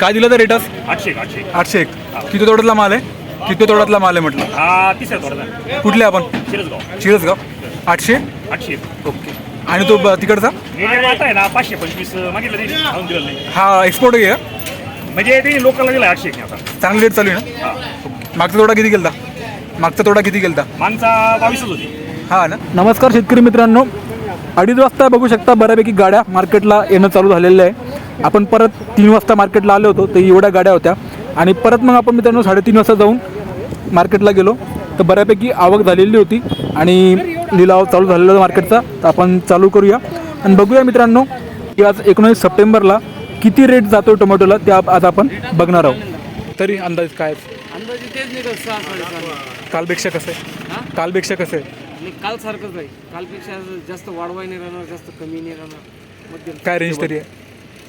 काय दिलं तर रेटस आठशे आठशे आठशे एक. किती तोड्यातला माल आहे? किती तोड्यातला माल आहे म्हटलं? हा तिसऱ्या कुठले आपण? शिरसगाव. आठशे? आठशे ओके. आणि तो ब- तिकडचा? medium आता आहे ना पाचशे पंचवीस मागितलं ते आणून दिलं नाही हा एक्सपोर्ट आहे का म्हणजे ते लोकलला दिला आठशे एक आता. चांगली रेट चालू आहे ना? हा. मागचा तोडा किती गेलता मागचा तोडा किती गेलता मागचा बावीसच होती. हा ना? नमस्कार शेतकरी मित्रांनो. अडीच वाजता बघू शकता बऱ्यापैकी गाड्या मार्केटला येणं चालू झालेलं आहे. आपण परत तीन वाजता मार्केटला आलो होतो तर एवढ्या गाड्या होत्या. आणि परत मग आपण मित्रांनो साडेतीन वाजता जाऊन मार्केटला गेलो. तर बऱ्यापैकी आवक झालेली होती आणि लिलाव चालू झालेला होता मार्केटचा. तर आपण चालू करूया. आणि बघूया मित्रांनो की आज एकोणीस सप्टेंबरला किती रेट जातो टोमॅटोला ते आज आपण बघणार आहोत. तरी अंदाज काय? कालपेक्षा कसं आहे? कालपेक्षा कसं आहे? काल सारखंच आहे कालपेक्षा जास्त वाढवाय नाही राहणार जास्त कमी नाही राहणार. काय रेंज तरी आहे?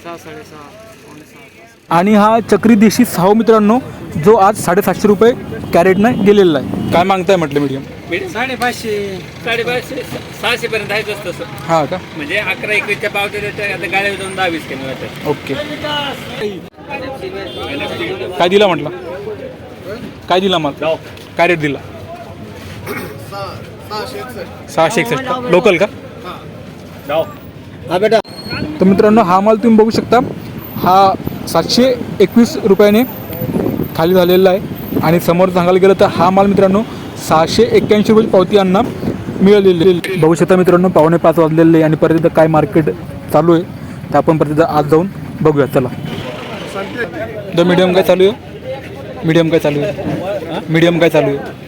सहा साडेसहा पावणे सहा तास. आणि हा चक्री देशी साहो मित्रांनो जो आज साडेसातशे रुपये कॅरेटनं गेलेला आहे. काय मागताय म्हटलं मीडियम साडेपाचशे. साडेपाचशे सहाशे पर्यंत आहेच हा का? म्हणजे अकरा एकवीसच्या पावते देतात आता गाड्या जाऊन दहा वीस कमी ओके. काय दिला म्हटलं? काय दिला मग काय रेट दिला? सहाशे एकसष्ट. लोकल का? जाओ. तर मित्रांनो हा माल तुम्ही बघू शकता. हा सातशे एकवीस रुपयाने खाली झालेला आहे. आणि समोर सांगायला गेलं तर हा माल मित्रांनो सहाशे एक्क्याऐंशी रुपये पावती यांना मिळालेली बघू शकता मित्रांनो पावणे पाच वाजलेले आहे आणि परत काय मार्केट चालू आहे तर आपण परत आज जाऊन बघूया. चला. तर मीडियम काय चालू आहे? मीडियम काय चालू आहे? मीडियम काय चालू आहे?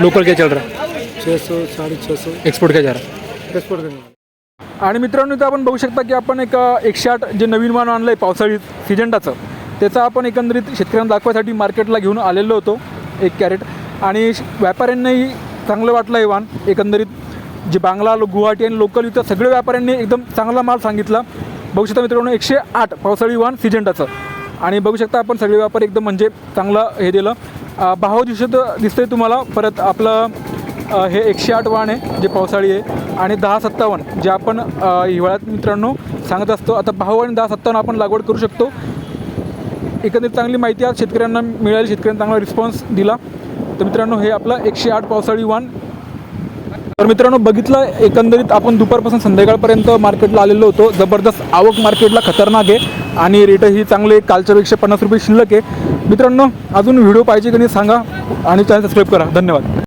लोकल काय चल रहा छे सौ साडे छे सौ. एक्सपोर्ट काय जा रहा एक्सपोर्ट आणि मित्रांनो इथं आपण बघू शकता की आपण एक एकशे आठ जे नवीन मान आणलं आहे पावसाळी सिजंटाचं त्याचं आपण एकंदरीत शेतकऱ्यांना दाखवायसाठी मार्केटला घेऊन आलेलो होतो एक कॅरेट आणि व्यापाऱ्यांनाही चांगलं वाटलं हे वाण एकंदरीत जे बांगला लो- गुवाहाटी आणि लोकल इथं सगळ्या व्यापाऱ्यांनी एकदम चांगला माल सांगितला. बघू शकता मित्रांनो एकशे आठ पावसाळी वाहन सिजंटाचं आणि बघू शकता आपण सगळे व्यापारी एकदम म्हणजे चांगलं हे दिलं. भाव दिसत दिसतंय तुम्हाला. परत आपलं हे एकशे आठ वाहन आहे जे पावसाळी आहे. आणि दहा सत्तावन्न जे आपण हिवाळ्यात मित्रांनो सांगत असतो. आता भाऊ आणि दहा सत्तावन्न आपण लागवड करू शकतो. एकंदरीत चांगली माहिती आज शेतकऱ्यांना मिळाली. शेतकऱ्यांना चांगला रिस्पॉन्स दिला. तर मित्रांनो हे आपलं एकशे आठ पावसाळी वाहन तर मित्रांनो बघितलं एकंदरीत आपण दुपारपासून संध्याकाळपर्यंत मार्केटला आलेलो होतो. जबरदस्त आवक मार्केटला खतरनाक आहे आणि रेटही चांगले कालच्यापेक्षा पन्नास रुपये शिल्लक आहे. मित्रांनो अजून व्हिडिओ पाहिजे की नाही सांगा आणि चॅनल सबस्क्राईब करा. धन्यवाद.